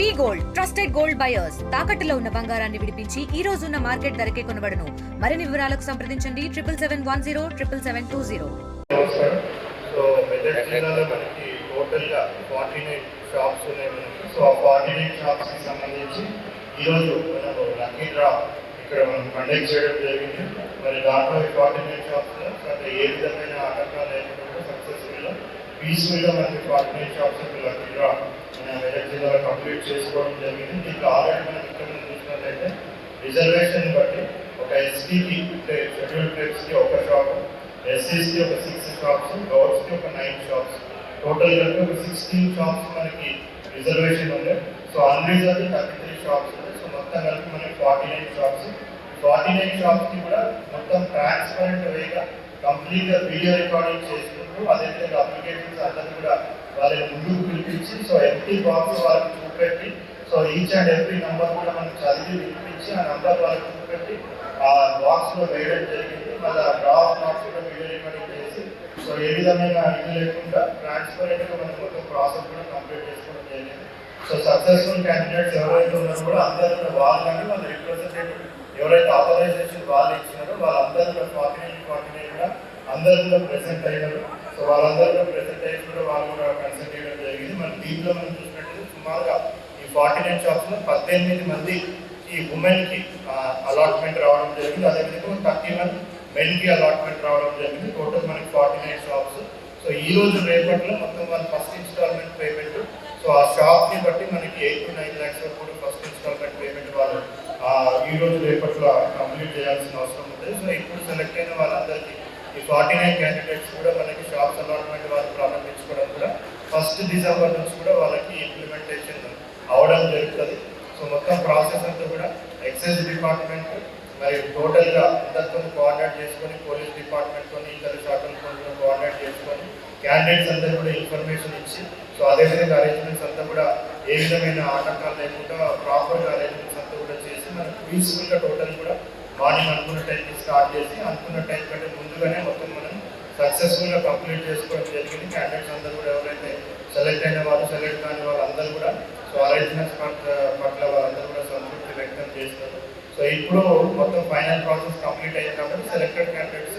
V gold trusted gold buyers. తాకట్టులో ఉన్న బంగారాన్ని విడిపించి ఈ రోజు ఉన్న మార్కెట్ ధరకే కొనబడను. మరిన్ని వివరాలకు సంప్రదించండి triple seven one zero triple seven two zero. So Medak జిల్లాలో మనకి టోటల్గా ఫార్టీ నైన్ షాప్స్ ఉన్నాయి మనకి. సో ఆ ఫార్టీ నైన్ షాప్స్కి సంబంధించి ఈరోజు మనము లక్కీ డ్రా ఇక్కడ మనం కండక్ట్ చేయడం జరిగింది. మరి దాంట్లో ఫార్టీ నైన్ షాప్స్లో అంటే ఏ విధమైన ఆటంకాలు లేకుండా సక్సెస్ఫుల్గా పీస్ఫుల్గా మనకి forty nine shops lucky draw Medak జిల్లాలో కంప్లీట్ చేసుకోవడం జరిగింది. దీంట్లో ఆల్రెడీ మనం ఇక్కడ చూసినట్లయితే రిజర్వేషన్ బట్టి ఒక ఎస్టీకి షెడ్యూల్ ట్రైబ్స్కి ఒక షాప్ ఎస్సీస్కి ఒక సిక్స్ షాప్స్ గౌడ్స్కి ఒక నైన్ షాప్స్ టోటల్ కలిపి ఒక సిక్స్టీన్ షాప్స్ మనకి రిజర్వేషన్ ఉంది. So unreserve thirty three shops ఉంది. సో మొత్తం కలిపి మనకి forty nine shops forty nine షాప్స్కి కూడా మొత్తం ట్రాన్స్పరెంట్ వేగా కంప్లీట్గా వీడియో రికార్డింగ్ అదే అదేవిధంగా అప్లికేషన్స్ అందరినీ కూడా వాళ్ళని ముందుకు పిలిపించి సో ఎంపీ బాక్స్ వాళ్ళకి చూపెట్టి so each and every number కూడా మనం చదివి వినిపించి ఆ నెంబర్ వాళ్ళకి చూపెట్టి ఆ బాక్స్లో వేయడం జరిగింది. మళ్ళీ ఆ డ్రాప్ బాక్స్ కూడా వీడియో రికార్డింగ్ చేసి సో ఏ విధమైన ఇది లేకుండా ట్రాన్స్పరెంట్గా మనం మొత్తం ప్రాసెస్ కూడా కంప్లీట్ చేసుకోవడం జరిగింది. సో సక్సెస్ఫుల్ క్యాండిడేట్స్ ఎవరైతే ఉన్నారో కూడా అందరూ కూడా వాళ్ళు కానీ వాళ్ళ రిప్రజెంటేటివ్ ఎవరైతే ఆథరైజేషన్ వాళ్ళు ఇచ్చినారో వాళ్ళందరూ కూడా కోఆర్డినేట్ నైన్ అందరిలో కూడా అందరూ కూడా ప్రెసెంట్ అయ్యారు సో వాళ్ళందరూ ప్రెసెంట్ అయ్యి కూడా వాళ్ళు కూడా కన్సల్ట్ చేయడం జరిగింది. మన దీంట్లో మనం చూసినట్టు సుమారుగా ఈ ఫార్టీ నైన్ షాప్స్లో పద్దెనిమిది మంది ఈ ఉమెన్కి అలాట్మెంట్ రావడం జరిగింది. అదేవిధంగా థర్టీ వన్ మెన్కి అలాట్మెంట్ రావడం జరిగింది. టోటల్ మనకి ఫార్టీ నైన్ షాప్స్ సో ఈ రోజు రేపట్లో మొత్తం మన ఫస్ట్ ఇన్స్టాల్మెంట్ పేమెంట్ సో ఆ షాప్ని బట్టి మనకి ఎయిట్ టు నైన్ ల్యాక్స్ వరకు కూడా ఫస్ట్ ఇన్స్టాల్మెంట్ పేమెంట్ వాళ్ళు ఈ రోజు రేపట్లో కంప్లీట్ చేయాల్సిన అవసరం ఉంది. సో ఇప్పుడు సెలెక్ట్ అయిన వాళ్ళందరికీ ఈ ఫార్టీ నైన్ క్యాండిడేట్స్ కూడా మనకి షాప్స్ అలాట్మెంట్ వాళ్ళు ప్రారంభించుకోవడం కూడా ఫస్ట్ డిసెంబర్ నుంచి కూడా వాళ్ళకి ఇంప్లిమెంటేషన్ అవడం జరుగుతుంది. సో మొత్తం ప్రాసెస్ అంతా కూడా ఎక్సైజ్ డిపార్ట్మెంట్ మరియు టోటల్గా అందరితో కోఆర్డినేట్ చేసుకొని పోలీస్ డిపార్ట్మెంట్తో ఇతర శాఖలతో కోఆర్డినేట్ చేసుకొని క్యాండిడేట్స్ అందరూ కూడా ఇన్ఫర్మేషన్ ఇచ్చి సో అదేవిధంగా అరేంజ్మెంట్స్ అంతా కూడా ఏ విధమైన ఆటంకాలు లేకుండా ప్రాపర్గా అరేంజ్మెంట్స్ అంతా కూడా చేసి మనకు పీస్ఫుల్గా టోటల్ కూడా మార్నింగ్ అనుకున్న టైంకి స్టార్ట్ చేసి అనుకున్న టైం కంటే ముందుగానే మొత్తం మనం సక్సెస్ఫుల్గా కంప్లీట్ చేసుకోవడం జరిగింది. క్యాండిడేట్స్ అందరూ కూడా ఎవరైతే సెలెక్ట్ అయిన వాళ్ళు సెలెక్ట్ కాని వాళ్ళందరూ కూడా సో అరేంజ్మెంట్స్ పట్ల పట్ల వాళ్ళందరూ కూడా సంతృప్తి వ్యక్తం చేస్తారు సో ఇప్పుడు మొత్తం ఫైనల్ ప్రాసెస్ కంప్లీట్ అయింది కాబట్టి సెలెక్టెడ్ క్యాండిడేట్స్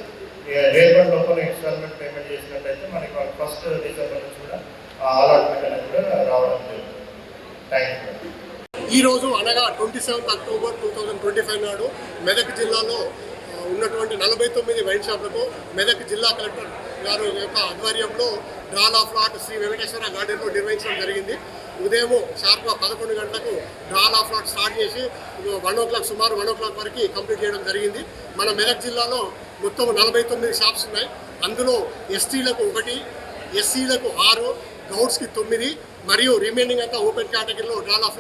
రేపటి లోపల ఇన్స్టాల్మెంట్ పేమెంట్ చేసినట్టయితే మనకి ఫస్ట్ డిసెంబర్ నుంచి కూడా అలాట్మెంట్ అనేది కూడా రావడం జరుగుతుంది థ్యాంక్ యూ ఈ రోజు అనగా twenty seventh October two thousand twenty five నాడు మెదక్ జిల్లాలో ఉన్నటువంటి నలభై తొమ్మిది వైన్ షాపులకు మెదక్ జిల్లా కలెక్టర్ గారు యొక్క ఆధ్వర్యంలో drawal of lot Shri Venkateswara గార్డెన్లో నిర్వహించడం జరిగింది. ఉదయం షార్ప్గా పదకొండు గంటలకు డ్రాల్ ఆఫ్ లాట్ స్టార్ట్ చేసి వన్ ఓ క్లాక్ సుమారు వన్ ఓ క్లాక్ వరకు కంప్లీట్ చేయడం జరిగింది. మన మెదక్ జిల్లాలో మొత్తం నలభై తొమ్మిది షాప్స్ ఉన్నాయి. అందులో ఎస్టీలకు ఒకటి ఎస్సీలకు ఆరు డౌట్స్కి తొమ్మిది మరియు రిమైనింగ్ అంతా ఓపెన్ కేటగిరీలో డ్రాల్ ఆఫ్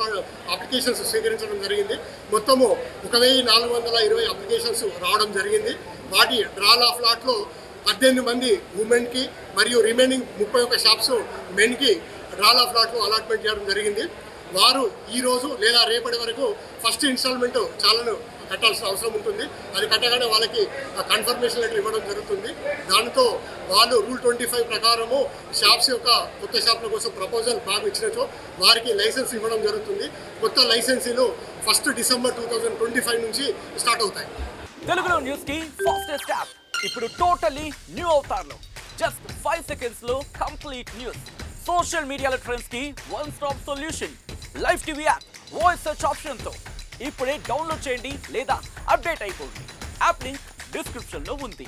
అప్లికేషన్స్ స్వీకరించడం జరిగింది. మొత్తము ఒక వెయ్యి నాలుగు వందల ఇరవై అప్లికేషన్స్ రావడం జరిగింది. వాటి డ్రాల్ ఆఫ్ లాట్లో పద్దెనిమిది మంది ఉమెన్కి మరియు రిమైనింగ్ ముప్పై ఒక్క షాప్స్ మెన్కి డ్రాల్ ఆఫ్ లాట్లో అలాట్మెంట్ చేయడం జరిగింది. వారు ఈరోజు లేదా రేపటి వరకు ఫస్ట్ ఇన్స్టాల్మెంట్ చాలాను కట్టాల్సిన అవసరం ఉంటుంది. అది కట్టగానే వాళ్ళకి కన్ఫర్మేషన్ లెటర్ ఇవ్వడం జరుగుతుంది. దానితో వాళ్ళు రూల్ ట్వంటీ ఫైవ్ ప్రకారము షాప్స్ యొక్క కొత్త షాప్ల కోసం ప్రపోజల్ బాగా ఇచ్చినచో వారికి లైసెన్స్ ఇవ్వడం జరుగుతుంది. కొత్త లైసెన్సీలు first December two thousand twenty five నుంచి స్టార్ట్ అవుతాయి. తెలుగులో న్యూస్కి ఫాస్టెస్ట్ యాప్ ఇప్పుడు టోటలీ న్యూ అవుతారు జస్ట్ ఫైవ్ సెకండ్స్లో కంప్లీట్ న్యూస్ సోషల్ మీడియాలో ట్రెండ్స్కి one stop solution live TV app voice search ఆప్షన్తో. ఇప్పుడే డౌన్లోడ్ చేయండి లేదా అప్డేట్ అయిపోండి. యాప్ లింక్ డిస్క్రిప్షన్లో ఉంది.